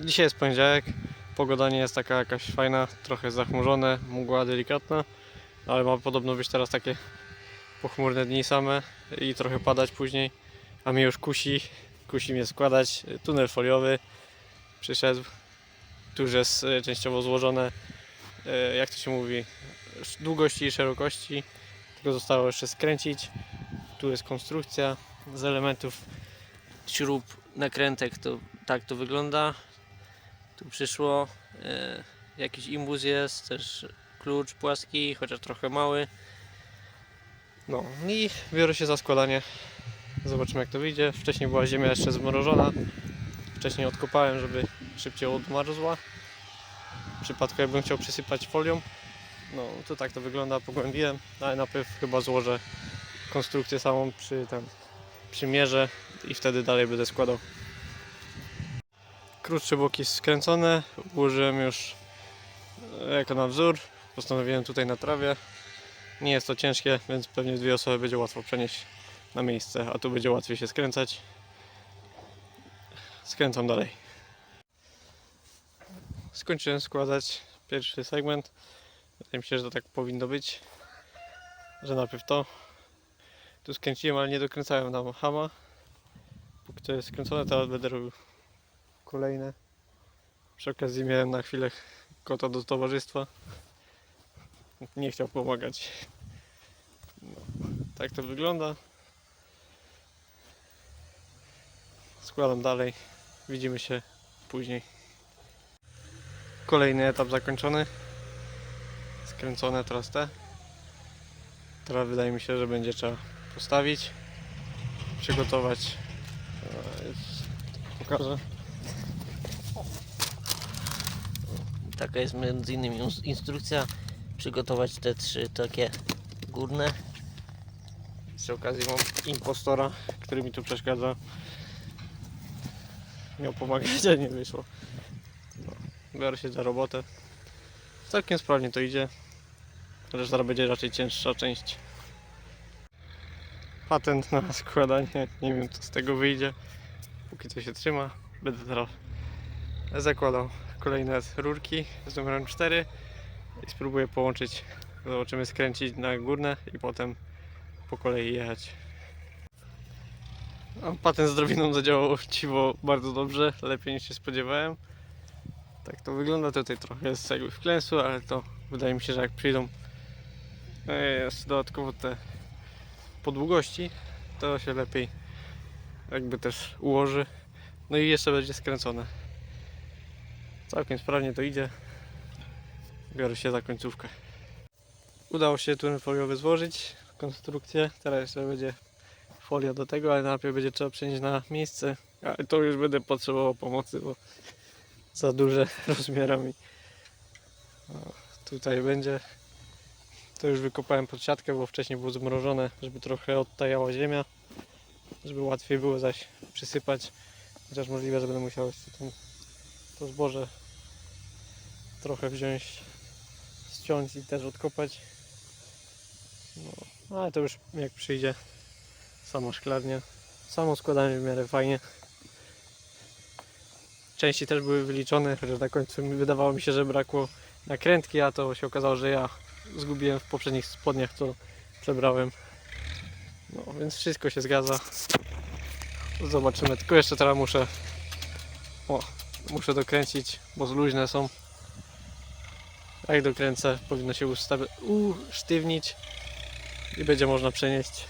Dzisiaj jest poniedziałek, pogoda nie jest taka jakaś fajna, trochę zachmurzone, mgła delikatna, ale ma podobno być teraz takie pochmurne dni same i trochę padać później, a mnie już kusi, kusi mnie składać. Tunel foliowy przyszedł, tu już jest e, częściowo złożone, e, jak to się mówi, długości i szerokości, tylko zostało jeszcze skręcić. Tu jest konstrukcja z elementów śrub, nakrętek, to tak to wygląda. Tu przyszło e, jakiś imbus jest, też klucz płaski, chociaż trochę mały. No i biorę się za składanie. Zobaczymy jak to wyjdzie. Wcześniej była ziemia jeszcze zmrożona. Wcześniej odkopałem, żeby szybciej odmarzła. W przypadku jakbym chciał przysypać folią. No to tak to wygląda, pogłębiłem, ale najpierw chyba złożę konstrukcję samą przy tam przymierzę i wtedy dalej będę składał. Krótsze boki skręcone, ułożyłem już e, jako na wzór. Postanowiłem tutaj na trawie. Nie jest to ciężkie, więc pewnie dwie osoby będzie łatwo przenieść na miejsce, a tu będzie łatwiej się skręcać. Skręcam dalej. Skończyłem składać pierwszy segment. Wydaje mi się, że to tak powinno być. Że najpierw to. Tu skręciłem, ale nie dokręcałem na hama. Póki to jest skręcone, teraz będę robił kolejne. Przy okazji miałem na chwilę kota do towarzystwa. Nie chciał pomagać. No, tak to wygląda. Składam dalej. Widzimy się później. Kolejny etap zakończony. Skręcone teraz te. Teraz wydaje mi się, że będzie trzeba postawić, przygotować. Pokażę. Taka jest między innymi ins- instrukcja przygotować te trzy takie górne. Przy okazji mam impostora, który mi tu przeszkadza. Miał pomagać, a nie wyszło. No, biorę się za robotę. Całkiem sprawnie to idzie. Chociaż zaraz będzie raczej cięższa część. Patent na składanie. Nie wiem co z tego wyjdzie. Póki co się trzyma. Będę teraz zakładał kolejne rurki z numerem 4 i spróbuję połączyć. Zobaczymy skręcić na górne i potem po kolei jechać. No, patent z drobiną zadziałał ciwo bardzo dobrze, lepiej niż się spodziewałem. Tak to wygląda, tutaj trochę jest jakby wklęsło, ale to wydaje mi się, że jak przyjdą e, jest dodatkowo te podługości, to się lepiej jakby też ułoży. No i jeszcze będzie skręcone. Całkiem sprawnie to idzie. Biorę się za końcówkę. Udało się tunel foliowy złożyć, konstrukcję. Teraz jeszcze będzie folia do tego, ale najpierw będzie trzeba przenieść na miejsce. Ale to już będę potrzebował pomocy, bo za duże rozmiarami. Tutaj będzie. To już wykopałem pod siatkę, bo wcześniej było zmrożone, żeby trochę odtajała ziemia. Żeby łatwiej było zaś przysypać. Chociaż możliwe, że będę musiał jeszcze tą, to zboże trochę wziąć, ściąć i też odkopać. No, ale to już jak przyjdzie sama szklarnia. Samo składanie w miarę fajnie. Części też były wyliczone, chociaż na końcu wydawało mi się, że brakło nakrętki, a to się okazało, że ja zgubiłem w poprzednich spodniach, co przebrałem. No, więc wszystko się zgadza. Zobaczymy, tylko jeszcze teraz muszę o, muszę dokręcić, bo luźne są. Jak dokręcę, powinno się usztywnić i będzie można przenieść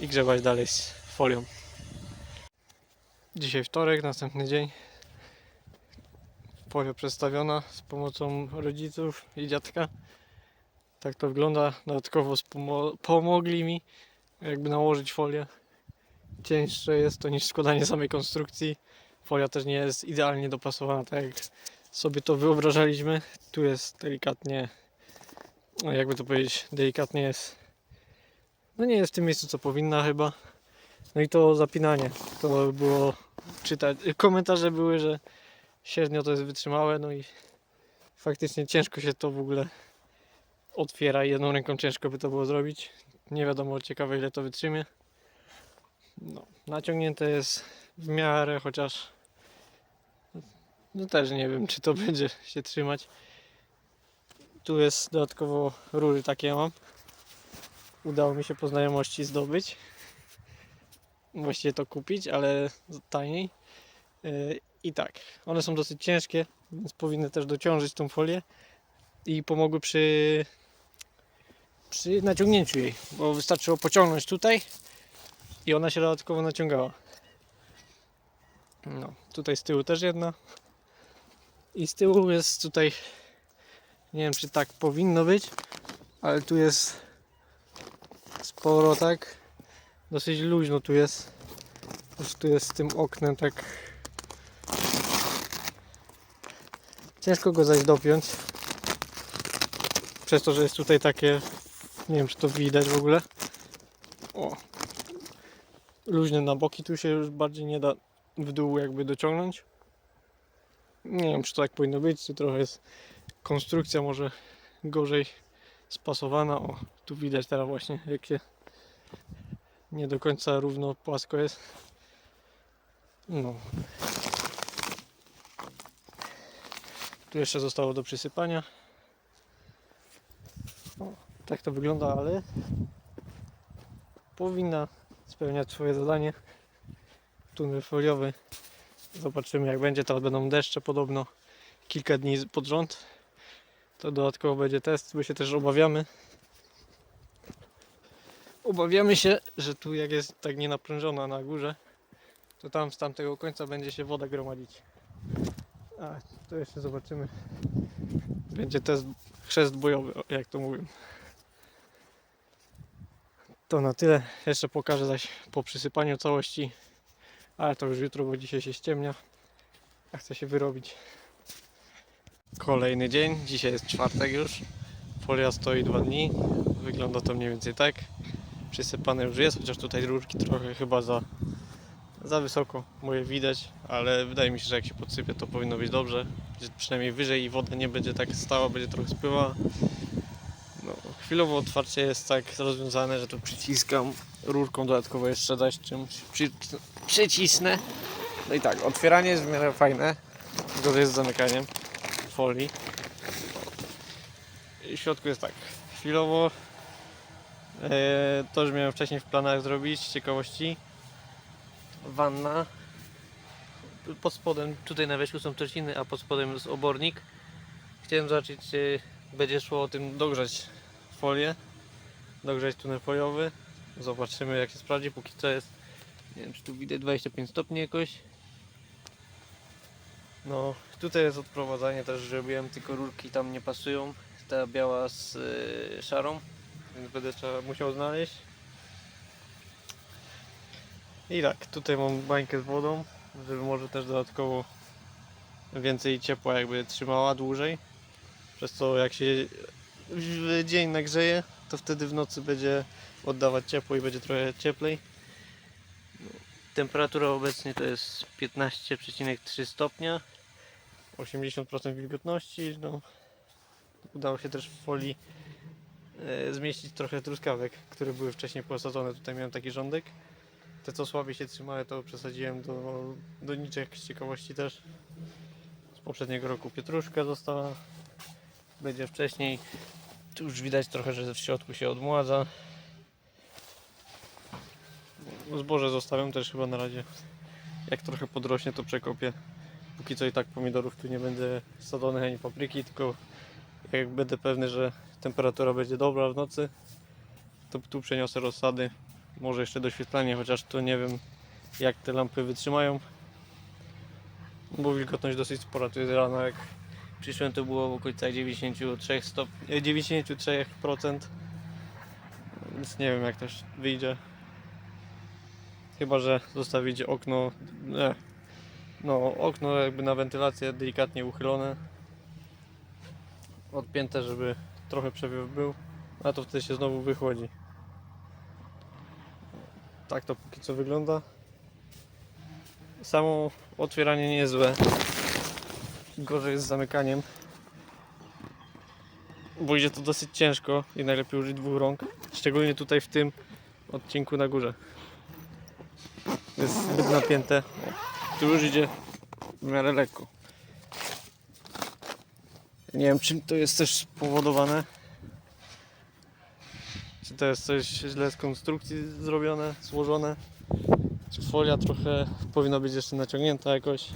i grzebać dalej z folią. Dzisiaj wtorek, następny dzień. Folia przedstawiona z pomocą rodziców i dziadka. Tak to wygląda. Dodatkowo pomogli mi jakby nałożyć folię. Cięższe jest to niż składanie samej konstrukcji. Folia też nie jest idealnie dopasowana, tak jak sobie to wyobrażaliśmy. Tu jest delikatnie, no jakby to powiedzieć, delikatnie jest no nie jest w tym miejscu co powinna chyba. No i to zapinanie. To było czytać. Komentarze były, że średnio to jest wytrzymałe, no i faktycznie ciężko się to w ogóle otwiera jedną ręką ciężko by to było zrobić. Nie wiadomo ciekawe ile to wytrzymie. No, naciągnięte jest w miarę, chociaż No też nie wiem, czy to będzie się trzymać. Tu jest dodatkowo rury takie mam. Udało mi się po znajomości zdobyć. Właściwie to kupić, ale taniej. Yy, I tak, one są dosyć ciężkie, więc powinny też dociążyć tą folię i pomogły przy, przy naciągnięciu jej, bo wystarczyło pociągnąć tutaj i ona się dodatkowo naciągała. No, tutaj z tyłu też jedna. I z tyłu jest tutaj, nie wiem czy tak powinno być, ale tu jest sporo tak, dosyć luźno tu jest. Już tu jest z tym oknem tak. Ciężko go zaś dopiąć. Przez to, że jest tutaj takie, nie wiem czy to widać w ogóle. O. Luźne na boki, tu się już bardziej nie da w dół jakby dociągnąć. Nie wiem, czy to tak powinno być, czy trochę jest konstrukcja może gorzej spasowana. O, tu widać teraz właśnie, jak się nie do końca równo płasko jest. No. Tu jeszcze zostało do przysypania. O, tak to wygląda, ale powinna spełniać swoje zadanie. Tunel foliowy. Zobaczymy jak będzie. Teraz będą deszcze podobno kilka dni pod rząd. To dodatkowo będzie test, bo się też obawiamy. Obawiamy się, że tu jak jest tak nienaprężona na górze, to tam z tamtego końca będzie się woda gromadzić. A, to jeszcze zobaczymy. Będzie test chrzest bojowy, jak to mówią. To na tyle. Jeszcze pokażę zaś po przysypaniu całości. Ale to już jutro, bo dzisiaj się ściemnia. A chcę się wyrobić. Kolejny dzień. Dzisiaj jest czwartek już. Folia stoi dwa dni. Wygląda to mniej więcej tak. Przysypane już jest, chociaż tutaj rurki trochę chyba za, za wysoko moje widać, ale wydaje mi się, że jak się podsypie to powinno być dobrze. Przynajmniej wyżej i woda nie będzie tak stała, będzie trochę spływa. No, chwilowo otwarcie jest tak rozwiązane, że tu przyciskam rurką dodatkowo jeszcze dać czymś. Przy, przycisnę. No i tak, otwieranie jest w miarę fajne. Gorzej jest z zamykaniem folii. I w środku jest tak. Chwilowo e, to już miałem wcześniej w planach zrobić z ciekawości. Wanna. Pod spodem, tutaj na wierzchu są trzciny, a pod spodem jest obornik. Chciałem zobaczyć, czy będzie szło o tym dogrzać folię. Dogrzać tunel foliowy. Zobaczymy jak się sprawdzi. Póki co jest, nie wiem czy tu widać 25 stopni jakoś. No, tutaj jest odprowadzanie też zrobiłem, tylko rurki tam nie pasują. Ta biała z y, szarą, więc będę trzeba musiał znaleźć. I tak, tutaj mam bańkę z wodą, żeby może też dodatkowo więcej ciepła jakby trzymała dłużej. Przez co jak się w dzień nagrzeje, to wtedy w nocy będzie oddawać ciepło i będzie trochę cieplej. Temperatura obecnie to jest 15,3 stopnia. 80% wilgotności. No, udało się też w folii e, zmieścić trochę truskawek, które były wcześniej posadzone. Tutaj miałem taki rządek. Te co słabiej się trzymały, to przesadziłem do doniczek z ciekawości też. Z poprzedniego roku pietruszka została. Będzie wcześniej. Tu już widać trochę, że w środku się odmładza. Zboże zostawiam też chyba na razie. Jak trochę podrośnie, to przekopię. Póki co i tak pomidorów tu nie będę sadzonych ani papryki, tylko jak będę pewny, że temperatura będzie dobra w nocy, to tu przeniosę rozsady. Może jeszcze doświetlanie, chociaż to nie wiem jak te lampy wytrzymają. Bo wilgotność dosyć spora tu jest rano, jak przyszłem to było w okolicach 93 stopni, e, 93%. Więc nie wiem jak też wyjdzie. Chyba, że zostawić okno, nie, no okno jakby na wentylację delikatnie uchylone. Odpięte, żeby trochę przewiew był, a to wtedy się znowu wychłodzi. Tak to póki co wygląda. Samo otwieranie nie jest złe. Gorzej jest z zamykaniem. Bo idzie to dosyć ciężko i najlepiej użyć dwóch rąk. Szczególnie tutaj w tym odcinku na górze. Jest zbyt napięte. Tu już idzie w miarę lekko. Nie wiem czym to jest też spowodowane. Czy to jest coś źle z konstrukcji zrobione, złożone? Czy folia trochę powinna być jeszcze naciągnięta jakoś?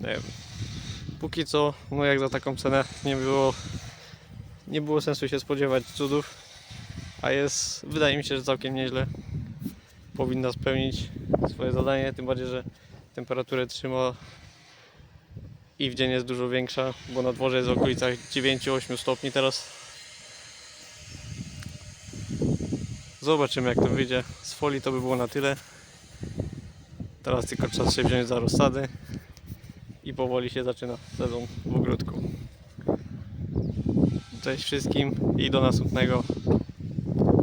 Nie wiem. Póki co, no jak za taką cenę nie było nie było sensu się spodziewać cudów, a jest, wydaje mi się, że całkiem nieźle powinna spełnić swoje zadanie, tym bardziej, że temperaturę trzyma i w dzień jest dużo większa, bo na dworze jest w okolicach 9-8 stopni teraz. Zobaczymy jak to wyjdzie. Z folii to by było na tyle. Teraz tylko czas się wziąć za rozsady i powoli się zaczyna sezon w ogródku. Cześć wszystkim i do następnego